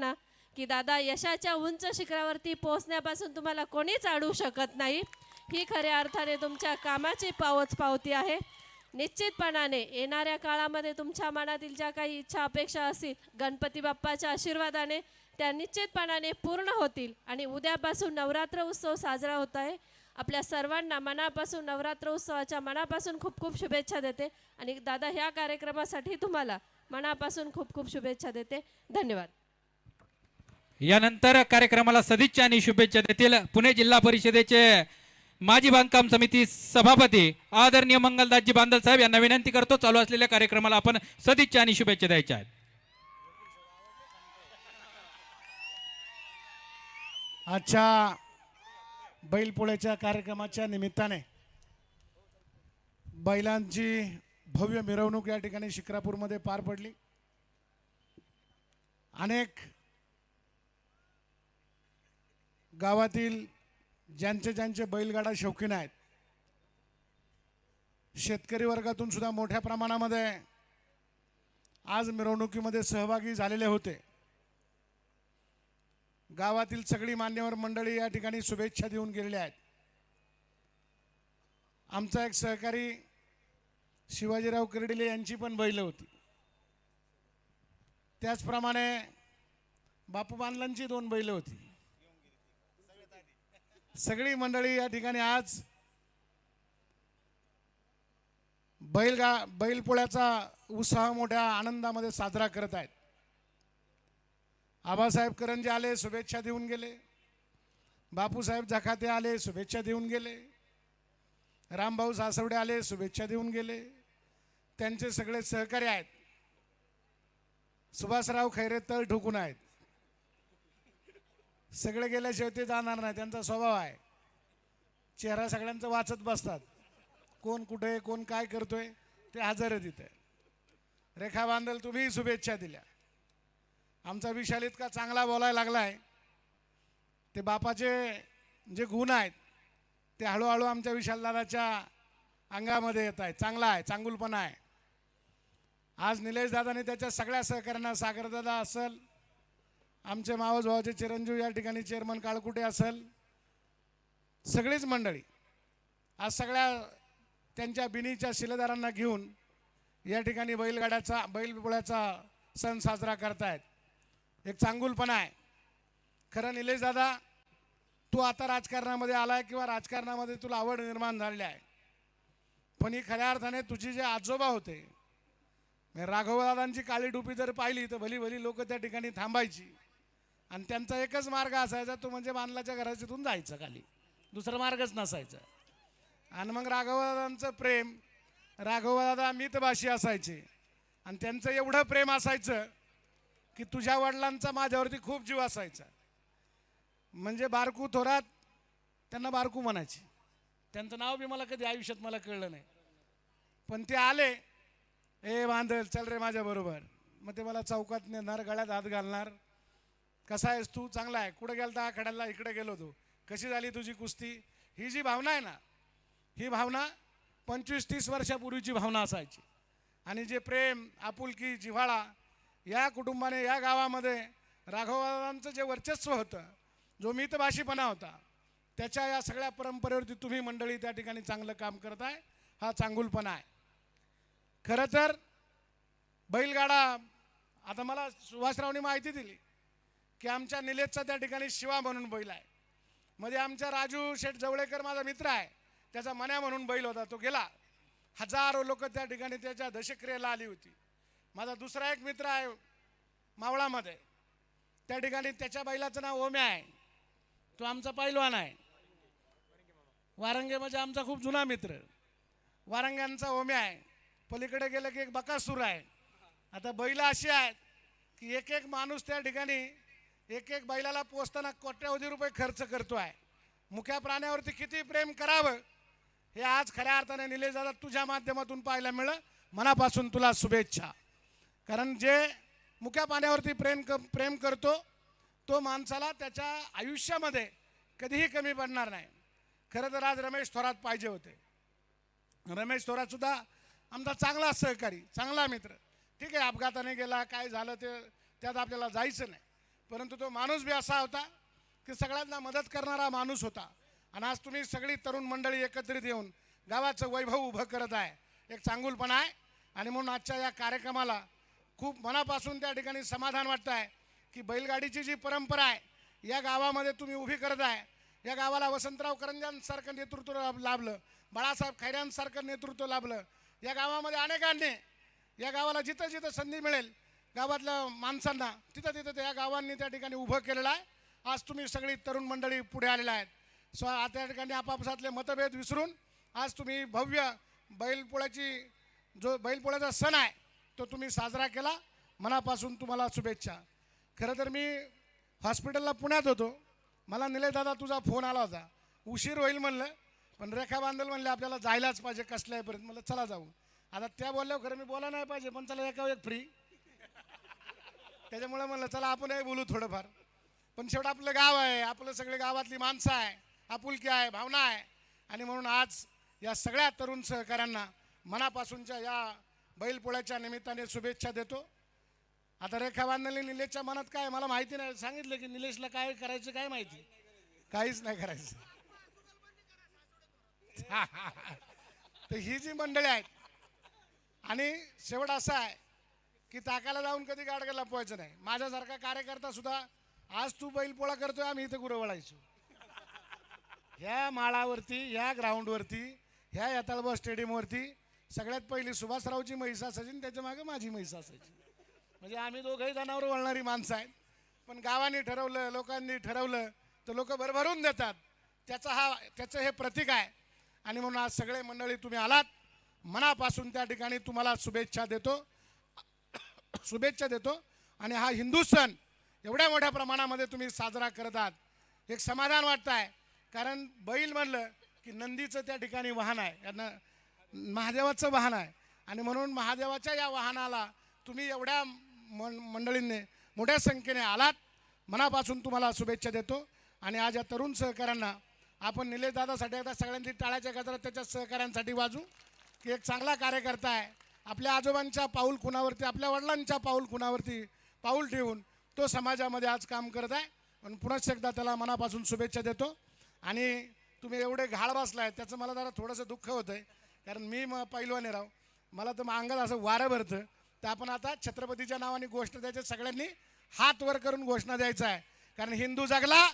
ना की दादा यशाच्या उंच शिखरावरती पोहोचण्यापासून तुम्हाला कोणीच अडवू शकत नाही. ही खऱ्या अर्थाने तुमच्या कामाची पावच पावती आहे. निश्चितपणाने येणाऱ्या काळामध्ये तुमच्या मनातील ज्या काही इच्छा अपेक्षा असतील गणपती बाप्पाच्या आशीर्वादाने त्या निश्चितपणाने पूर्ण होतील. आणि उद्यापासून नवरात्र उत्सव साजरा होत आहे. आपल्या सर्वांना मनापासून नवरात्र उत्सवाच्या मनापासून खूप खूप शुभेच्छा देते. आणि दादा ह्या कार्यक्रमासाठी तुम्हाला मनापासून खूप खूप शुभेच्छा देते. धन्यवाद. यानंतर कार्यक्रमाला सदिच्छा आणि शुभेच्छा देतील पुणे जिल्हा परिषदेचे माजी बांधकाम समिती सभापती आदरणीय मंगलदासजी बांदल साहेब यांना विनंती करतो चालू असलेल्या कार्यक्रमाला आपण सदिच्छा आणि शुभेच्छा द्यायच्या आहेत. आजच्या बैलपोळ्याच्या कार्यक्रमाच्या निमित्ताने बैलांची भव्य मिरवणूक या ठिकाणी शिक्रापूरमध्ये पार पडली. अनेक गावातील ज्यांचे ज्यांचे बैलगाडा शौकीन आहेत शेतकरी वर्गातून सुद्धा मोठ्या प्रमाणामध्ये आज मिरवणुकीमध्ये सहभागी झालेले होते. गावातील सगळी मान्यवर मंडळी या ठिकाणी शुभेच्छा देऊन गेलेले आहेत. आमचा एक सहकारी शिवाजीराव कर्डिले यांची पण बैल होती. त्याचप्रमाणे बापू बांधलांची दोन बैल होती. सगळी मंडळी या ठिकाणी आज बैलगा बैलपोळ्याचा उत्साह मोठ्या आनंदामध्ये साजरा करत आहेत. आबासाहेब करंजे आले शुभेच्छा देऊन गेले. बापूसाहेब जखाते आले शुभेच्छा देऊन गेले. रामभाऊ सासवडे आले शुभेच्छा देऊन गेले. त्यांचे सगळे सहकारी आहेत. सुभाषराव खैरे तळ ठोकून आहेत. सगळे गेल्याशिवाय ते जाणार नाही त्यांचा स्वभाव आहे. चेहरा सगळ्यांचं वाचत बसतात. कोण कुठे कोण काय करतोय ते हजर आहे तिथे. रेखा बांधल तुम्ही शुभेच्छा दिल्या. आमचा विशाल इतका चांगला बोलायला लागलाय. ते बापाचे जे गुण आहेत ते हळूहळू आमच्या विशालदादाच्या अंगामध्ये येत आहे. चांगला आहे चांगुलपणा आहे. आज निलेश दादाने त्याच्या सगळ्या सहकाऱ्यांना सागरदादा असेल आमचे मावस भावाचे चिरंजीव या ठिकाणी चेअरमन काळकुटे असेल? सगळीच मंडळी आज सगळ्या त्यांच्या बिनीच्या शिलेदारांना घेऊन या ठिकाणी बैलगाड्याचा बैलपोळ्याचा सण साजरा करतायत. एक चांगुलपणा आहे. खरं निलेश दादा तू आता राजकारणामध्ये आलाय किंवा राजकारणामध्ये तुला आवड निर्माण झालेली आहे. पण ही खऱ्या अर्थाने तुझी जे आजोबा होते राघवदादांची काळी टोपी जर पाहिली तर भली भली लोक त्या ठिकाणी थांबायची. आणि त्यांचा एकच मार्ग असायचा तो म्हणजे बांधलाच्या घराच्यातून जायचं खाली. दुसरा मार्गच नसायचा. आणि मग राघवदादांचं प्रेम राघवदादा मितभाषी असायचे. आणि त्यांचं एवढं प्रेम असायचं की तुझ्या वडिलांचा माझ्यावरती खूप जीव असायचा. म्हणजे बारकू थोरात त्यांना बारकू म्हणायचे. त्यांचं नाव बी मला कधी आयुष्यात मला कळलं नाही. पण ते आले ए बांधल चल रे माझ्याबरोबर मग ते मला चौकात नेणार गळ्यात हात घालणार. कसा आहेस तू? चांगला आहे. कुठं गेलता? खड्याला इकडे गेलो तू कशी झाली तुझी कुस्ती? ही जी भावना आहे ना ही भावना पंचवीस तीस वर्षापूर्वीची भावना असायची. आणि जे प्रेम आपुलकी जिव्हाळा या कुटुंबाने या गावामध्ये राघवदादांचं जे वर्चस्व होतं जो मितभाषीपणा होता त्याच्या या सगळ्या परंपरेवरती तुम्ही मंडळी त्या ठिकाणी चांगलं काम करत आहे हा चांगुलपणा आहे. खरं तर बैलगाडा आता मला सुभाषरावनी माहिती दिली. की आमच्या निलेशचा त्या ठिकाणी शिवा म्हणून बैल आहे. मध्ये आमच्या राजू शेठ जवळेकर माझा मित्र आहे. त्याचा मन्या म्हणून बैल होता तो गेला. हजारो लोक त्या ठिकाणी त्याच्या दशक्रियेला आली होती. माझा दुसरा एक मित्र आहे मावळामध्ये. त्या ठिकाणी त्याच्या बैलाचं नाव ओम्या आहे. तो आमचा पैलवान आहे. वारंगे म्हणजे आमचा खूप जुना मित्र. वारंग्यांचा ओम्या आहे. पलीकडे गेलं की एक बकासूर आहे. आता बैल अशी आहेत की एक एक माणूस त्या ठिकाणी एक एक बैलाला पोचताना कोट्यावधी रुपये खर्च करतो आहे मुख्या प्राण्यावरती किती प्रेम करावं? हे आज खऱ्या अर्थाने निलेश दादा तुझ्या माध्यमातून पाहायला मिळं मनापासून तुला शुभेच्छा. कारण जे मुख्या पाण्यावरती प्रेम क प्रेम करतो तो माणसाला त्याच्या आयुष्यामध्ये कधीही कमी पडणार नाही. खरं तर आज रमेश थोरात पाहिजे होते. रमेश थोरातसुद्धा आमचा चांगला सहकारी चांगला मित्र. ठीक आहे अपघाताने गेला काय झालं ते त्यात आपल्याला जायचं नाही. परंतु तो माणूस बी असा होता की सगळ्यांना मदत करणारा माणूस होता. आणि आज तुम्ही सगळी तरुण मंडळी एकत्रित येऊन गावाचं वैभव उभं करत आहे. एक चांगुलपणा आहे. आणि म्हणून आजच्या या कार्यक्रमाला खूप मनापासून त्या ठिकाणी समाधान वाटतं आहे की बैलगाडीची जी परंपरा आहे या गावामध्ये तुम्ही उभी करत आहे. या गावाला वसंतराव करंजांसारखं नेतृत्व लाभ- लाभलं. बाळासाहेब खैऱ्यांसारखं नेतृत्व लाभलं. या गावामध्ये अनेकांनी या गावाला जिथं जिथं संधी मिळेल गावातल्या माणसांना तिथं तिथं त्या गावांनी त्या ठिकाणी उभं केलेलं आहे. आज तुम्ही सगळी तरुण मंडळी पुढे आलेल्या आहेत. स्व त्या ठिकाणी आपापसातले मतभेद विसरून आज तुम्ही भव्य बैलपोळ्याची जो बैलपोळ्याचा सण आहे तो तुम्ही साजरा केला. मनापासून तुम्हाला शुभेच्छा. खरं तर मी हॉस्पिटलला पुण्यात होतो. मला निलय दादा तुझा फोन आला होता. उशीर होईल म्हणलं पण रेखा बांधल म्हणले आपल्याला जायलाच पाहिजे कसल्यापर्यंत म्हणलं चला जाऊ. आता त्या बोलल्यावर खरं मी बोला नाही पाहिजे पण चला एका एक फ्री त्याच्यामुळे म्हणलं चला आपणही बोलू थोडंफार. पण शेवट आपलं गाव आहे आपलं सगळे गावातली माणसं आहे आपुलकी आहे भावना आहे. आणि म्हणून आज या सगळ्या तरुण सहकाऱ्यांना मनापासूनच्या या बैलपोळ्याच्या निमित्ताने शुभेच्छा देतो. आता रेखा बांधलेली निलेशच्या मनात काय मला माहिती नाही. सांगितलं की निलेशला काय करायचं काय माहिती? काहीच नाही करायचं. तर ही जी मंडळी आहेत आणि शेवट असा आहे की ताकाला जाऊन कधी गाडगा लपवायचं नाही. माझ्यासारखा कार्यकर्ता सुद्धा आज तू बैलपोळा करतोय आम्ही इथं गुरवळायचो ह्या माळावरती ह्या ग्राउंडवरती ह्या यताळबा स्टेडियमवरती सगळ्यात पहिली सुभाषरावची म्हैस असायची त्याच्यामागे माझी म्हैस असायची. म्हणजे आम्ही दोघंही जनावर वळणारी माणसं आहेत. पण गावाने ठरवलं लोकांनी ठरवलं तर लोक भरभरून देतात. त्याचा हा त्याचं हे प्रतीक आहे. आणि म्हणून आज सगळे मंडळी तुम्ही आलात. मनापासून त्या ठिकाणी तुम्हाला शुभेच्छा देतो. शुभेच्छा देतो. आणि हा हिंदू सण एवढ्या मोठ्या प्रमाणामध्ये तुम्ही साजरा करत आहात. एक समाधान वाटतं आहे कारण बैल म्हणलं की नंदीचं त्या ठिकाणी वाहन आहे. यांना महादेवाचं वाहन आहे. आणि म्हणून महादेवाच्या या वाहनाला तुम्ही एवढ्या मन मंडळींनी मोठ्या संख्येने आलात. मनापासून तुम्हाला शुभेच्छा देतो. आणि आज या तरुण सहकाऱ्यांना आपण निलेशदादासाठी आता सगळ्यांची टाळ्याच्या गजरात त्याच्या सहकाऱ्यांसाठी वाजू की एक चांगला कार्यकर्ता आहे. आपल्या आजोबांच्या पाऊल खुणावरती आपल्या वडिलांच्या पाऊल खुणावरती पाऊल ठेवून तो समाजामध्ये आज काम करत आहे. पण पुन्हाच एकदा त्याला मनापासून शुभेच्छा देतो. आणि तुम्ही एवढे घाळ बसलाय त्याचं मला जरा थोडंसं दुःख होतं आहे कारण मी मग पैलवाने राव. मला तर मग अंगात असं वारं भरतं. तर आपण आता छत्रपतीच्या नावाने घोषणा द्यायच्या सगळ्यांनी हात वर करून घोषणा द्यायचा आहे. कारण हिंदू जगला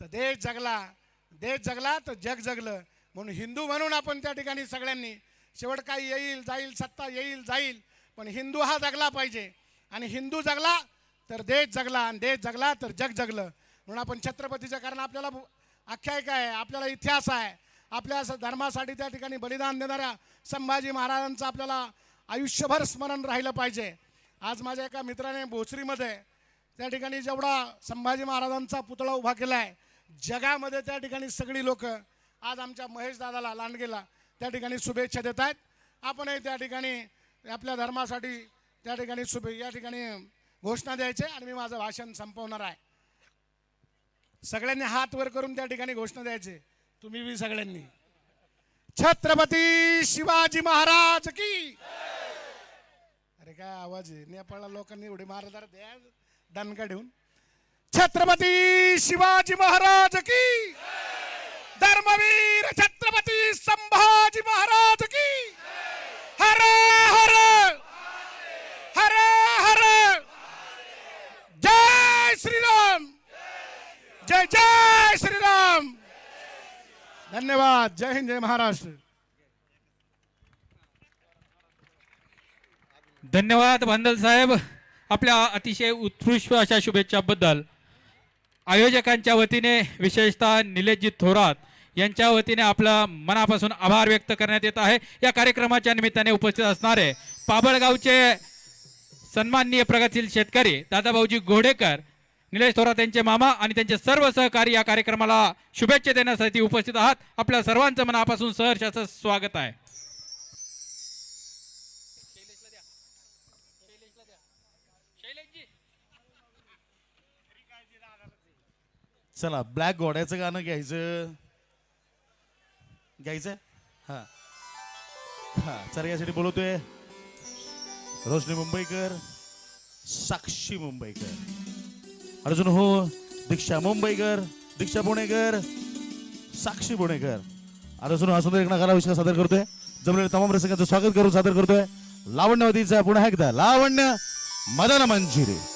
तर देश जगला. देश जगला तर जग जगलं. म्हणून हिंदू म्हणून आपण त्या ठिकाणी सगळ्यांनी शेवट काही येईल जाईल सत्ता येईल जाईल. पण हिंदू हा जगला पाहिजे. आणि हिंदू जगला तर देश जगला. आणि देश जगला तर जग जगलं. म्हणून आपण छत्रपतीचं कारण आपल्याला आख्यायिका आहे आपल्याला इतिहास आहे. आपल्या धर्मासाठी त्या ठिकाणी बलिदान देणाऱ्या संभाजी महाराजांचं आपल्याला आयुष्यभर स्मरण राहिलं पाहिजे. आज माझ्या एका मित्राने भोसरीमध्ये त्या ठिकाणी जेवढा संभाजी महाराजांचा पुतळा उभा केला आहे जगामध्ये त्या ठिकाणी सगळी लोक आज आमच्या महेश दादाला लांडगेला त्या ठिकाणी शुभेच्छा देत आहेत आपणही त्या ठिकाणी आपल्या धर्मासाठी त्या ठिकाणी शुभे या ठिकाणी घोषणा द्यायचे आणि मी माझं भाषण संपवणार आहे. सगळ्यांनी हात वर करून त्या ठिकाणी घोषणा द्यायचे. तुम्ही बी सगळ्यांनी. छत्रपती शिवाजी महाराज की अरे काय आवाज आहे? नेपाळला लोकांनी एवढे महाराज द्या दणका ठेवून छत्रपती शिवाजी महाराज की धर्मवीर छत्रपती संभाजी महाराज की हर हर हर हर। जय श्रीराम। जय जय श्रीराम। धन्यवाद। जय हिंद जय महाराष्ट्र। धन्यवाद भांदल साहेब। आपल्या अतिशय उत्कृष्ट अशा शुभेच्छाबद्दल. आयोजकांच्या वतीने विशेषतः निलेशजी थोरात यांच्या वतीने आपला मनापासून आभार व्यक्त करण्यात येत आहे. या कार्यक्रमाच्या निमित्ताने उपस्थित असणारे पाबळगावचे सन्माननीय प्रगतशील शेतकरी दादाभाऊजी घोडेकर निलेश थोरात यांचे मामा आणि त्यांचे सर्व सहकारी या कार्यक्रमाला शुभेच्छा देण्यासाठी उपस्थित आहात. आपल्या सर्वांचं मनापासून सहर्षाचं स्वागत आहे. चला ब्लॅक घोड्याचं गाणं घ्यायचं. घ्यायचं? हां. हां सर यासाठी बोलवतोय. रोशनी मुंबईकर साक्षी मुंबईकर. अर्जुन हो दीक्षा मुंबईकर दीक्षा पुणेकर साक्षी पुणेकर. अर्जुन हा सुंदर एक नकारा विषय सादर करतोय. जमलेल्या तमाम रसिकांचं स्वागत करून सादर करतोय. लावण्यवतीचा पुन्हा एकदा लावण्य मदन मंजिरी.